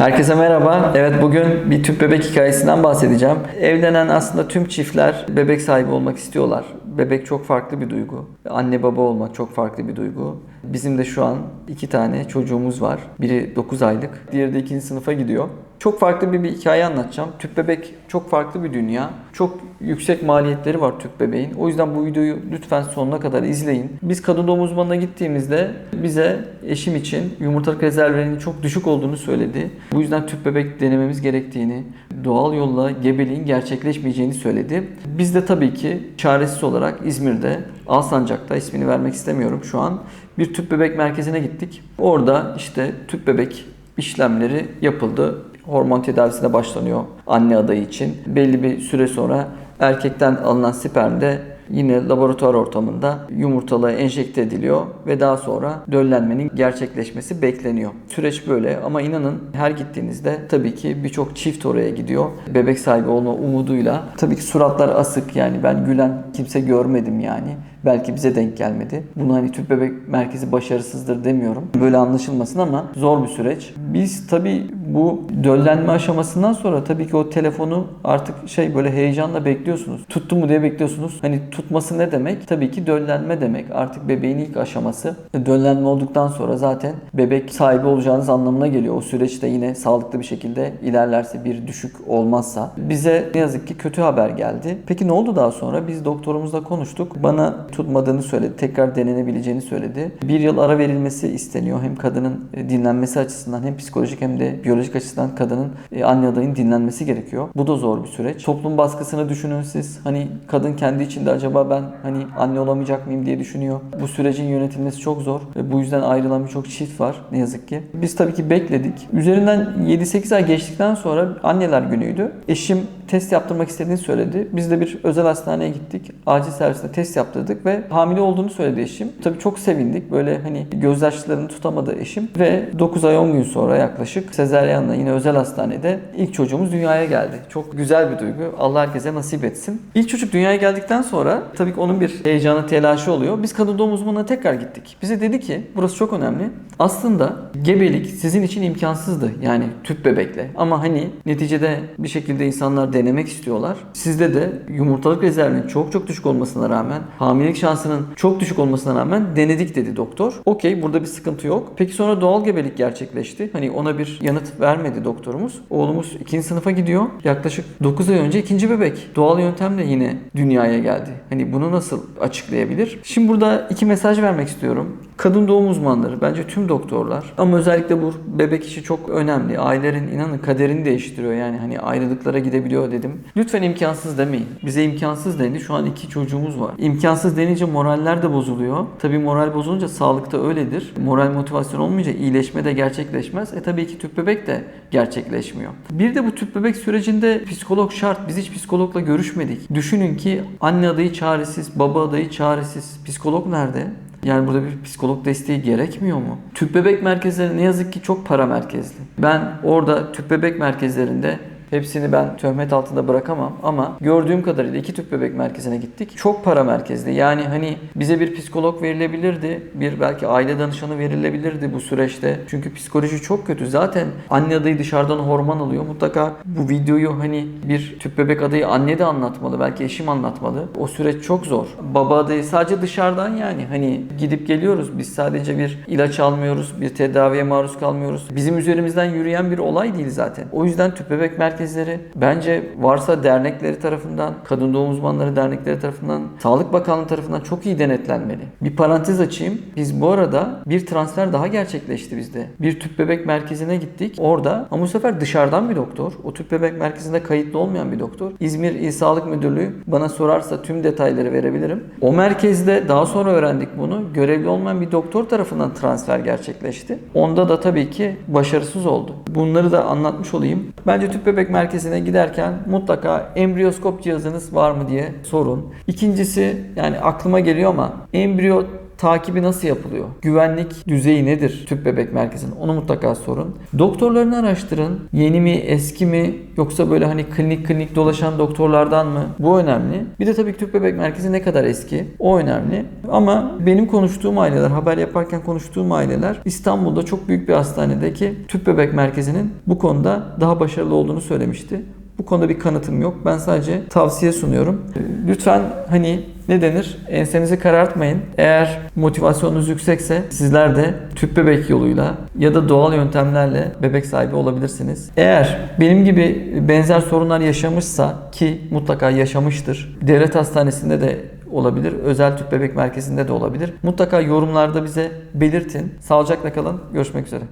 Herkese merhaba. Evet bugün bir tüp bebek hikayesinden bahsedeceğim. Evlenen aslında tüm çiftler bebek sahibi olmak istiyorlar. Bebek çok farklı bir duygu. Anne baba olmak çok farklı bir duygu. Bizim de şu an iki tane çocuğumuz var. Biri 9 aylık, diğeri de ikinci sınıfa gidiyor. Çok farklı bir, bir hikaye anlatacağım. Tüp bebek çok farklı bir dünya. Çok yüksek maliyetleri var tüp bebeğin. O yüzden bu videoyu lütfen sonuna kadar izleyin. Biz kadın doğum uzmanına gittiğimizde bize eşim için yumurtalık rezervlerinin çok düşük olduğunu söyledi. Bu yüzden tüp bebek denememiz gerektiğini, doğal yolla gebeliğin gerçekleşmeyeceğini söyledi. Biz de tabii ki çaresiz olarak İzmir'de Alsancak'ta ismini vermek istemiyorum şu an bir tüp bebek merkezine gittik. Orada işte tüp bebek işlemleri yapıldı. Hormon tedavisine başlanıyor anne adayı için. Belli bir süre sonra erkekten alınan sperm de yine laboratuvar ortamında yumurtalığa enjekte ediliyor ve daha sonra döllenmenin gerçekleşmesi bekleniyor. Süreç böyle ama inanın her gittiğinizde tabii ki birçok çift oraya gidiyor. Bebek sahibi olma umuduyla. Tabii ki suratlar asık yani ben gülen kimse görmedim yani. Belki bize denk gelmedi. Bunu hani tüp bebek merkezi başarısızdır demiyorum. Böyle anlaşılmasın ama zor bir süreç. Biz tabii bu döllenme aşamasından sonra tabii ki o telefonu artık şey böyle heyecanla bekliyorsunuz. Tuttu mu diye bekliyorsunuz. Hani tutması ne demek? Tabii ki döllenme demek. Artık bebeğin ilk aşaması. Döllenme olduktan sonra zaten bebek sahibi olacağınız anlamına geliyor. O süreçte yine sağlıklı bir şekilde ilerlerse bir düşük olmazsa. Bize ne yazık ki kötü haber geldi. Peki ne oldu daha sonra? Biz doktorumuzla konuştuk. Bana tutmadığını söyledi. Tekrar denenebileceğini söyledi. Bir yıl ara verilmesi isteniyor. Hem kadının e, dinlenmesi açısından hem psikolojik hem de biyolojik açıdan kadının e, anne adayın dinlenmesi gerekiyor. Bu da zor bir süreç. Toplum baskısını düşünün siz. Hani kadın kendi içinde acaba ben hani anne olamayacak mıyım diye düşünüyor. Bu sürecin yönetilmesi çok zor. Bu yüzden ayrılan birçok çift var ne yazık ki. Biz tabii ki bekledik. Üzerinden 7-8 ay geçtikten sonra anneler günüydü. Eşim test yaptırmak istediğini söyledi. Biz de bir özel hastaneye gittik. Acil servisinde test yaptırdık ve hamile olduğunu söyledi eşim. Tabii çok sevindik. Böyle hani gözyaşlarını tutamadı eşim ve 9 ay 10 gün sonra yaklaşık sezaryenle yine özel hastanede ilk çocuğumuz dünyaya geldi. Çok güzel bir duygu. Allah herkese nasip etsin. İlk çocuk dünyaya geldikten sonra tabii ki onun bir heyecanı, telaşı oluyor. Biz kadın doğum uzmanına tekrar gittik. Bize dedi ki burası çok önemli. Aslında gebelik sizin için imkansızdı. Yani tüp bebekle. Ama hani neticede bir şekilde insanlar denemek istiyorlar. Sizde de yumurtalık rezervinin çok çok düşük olmasına rağmen hamilelik şansının çok düşük olmasına rağmen denedik dedi doktor. Okey burada bir sıkıntı yok. Peki sonra doğal gebelik gerçekleşti. Hani ona bir yanıt vermedi doktorumuz. Oğlumuz ikinci sınıfa gidiyor. Yaklaşık 9 ay önce ikinci bebek. Doğal yöntemle yine dünyaya geldi. Hani bunu nasıl açıklayabilir? Şimdi burada iki mesaj vermek istiyorum. Kadın doğum uzmanları, bence tüm doktorlar ama özellikle bu bebek işi çok önemli. Ailelerin inanın kaderini değiştiriyor yani hani ayrılıklara gidebiliyor dedim. Lütfen imkansız demeyin. Bize imkansız dendi. Şu an iki çocuğumuz var. İmkansız denince moraller de bozuluyor. Tabi moral bozulunca sağlıkta öyledir. Moral motivasyon olmayınca iyileşme de gerçekleşmez. E tabii ki tüp bebek de gerçekleşmiyor. Bir de bu tüp bebek sürecinde psikolog şart. Biz hiç psikologla görüşmedik. Düşünün ki anne adayı çaresiz, baba adayı çaresiz. Psikolog nerede? Yani burada bir psikolog desteği gerekmiyor mu? Tüp bebek merkezleri ne yazık ki çok para merkezli. Ben orada tüp bebek merkezlerinde Hepsini ben töhmet altında bırakamam ama gördüğüm kadarıyla iki tüp bebek merkezine gittik. Çok para merkezli. Yani hani bize bir psikolog verilebilirdi. Bir belki aile danışanı verilebilirdi bu süreçte. Çünkü psikoloji çok kötü. Zaten anne adayı dışarıdan hormon alıyor. Mutlaka bu videoyu hani bir tüp bebek adayı anne de anlatmalı. Belki eşim anlatmalı. O süreç çok zor. Baba adayı sadece dışarıdan yani hani gidip geliyoruz. Biz sadece bir ilaç almıyoruz. Bir tedaviye maruz kalmıyoruz. Bizim üzerimizden yürüyen bir olay değil zaten. O yüzden tüp bebek merkezi merkezleri bence varsa dernekleri tarafından, kadın doğum uzmanları dernekleri tarafından, Sağlık Bakanlığı tarafından çok iyi denetlenmeli. Bir parantez açayım. Biz bu arada bir transfer daha gerçekleşti bizde. Bir tüp bebek merkezine gittik. Orada ama bu sefer dışarıdan bir doktor. O tüp bebek merkezinde kayıtlı olmayan bir doktor. İzmir İl Sağlık Müdürlüğü bana sorarsa tüm detayları verebilirim. O merkezde daha sonra öğrendik bunu. Görevli olmayan bir doktor tarafından transfer gerçekleşti. Onda da tabii ki başarısız oldu. Bunları da anlatmış olayım. Bence tüp merkezine giderken mutlaka embriyoskop cihazınız var mı diye sorun. İkincisi yani aklıma geliyor ama embriyo takibi nasıl yapılıyor? Güvenlik düzeyi nedir tüp bebek merkezinin? Onu mutlaka sorun. Doktorlarını araştırın. Yeni mi, eski mi yoksa böyle hani klinik klinik dolaşan doktorlardan mı? Bu önemli. Bir de tabii ki tüp bebek merkezi ne kadar eski? O önemli. Ama benim konuştuğum aileler, haber yaparken konuştuğum aileler İstanbul'da çok büyük bir hastanedeki tüp bebek merkezinin bu konuda daha başarılı olduğunu söylemişti. Bu konuda bir kanıtım yok. Ben sadece tavsiye sunuyorum. Lütfen hani ne denir? Ensenizi karartmayın. Eğer motivasyonunuz yüksekse sizler de tüp bebek yoluyla ya da doğal yöntemlerle bebek sahibi olabilirsiniz. Eğer benim gibi benzer sorunlar yaşamışsa ki mutlaka yaşamıştır. Devlet hastanesinde de olabilir. Özel tüp bebek merkezinde de olabilir. Mutlaka yorumlarda bize belirtin. Sağlıcakla kalın. Görüşmek üzere.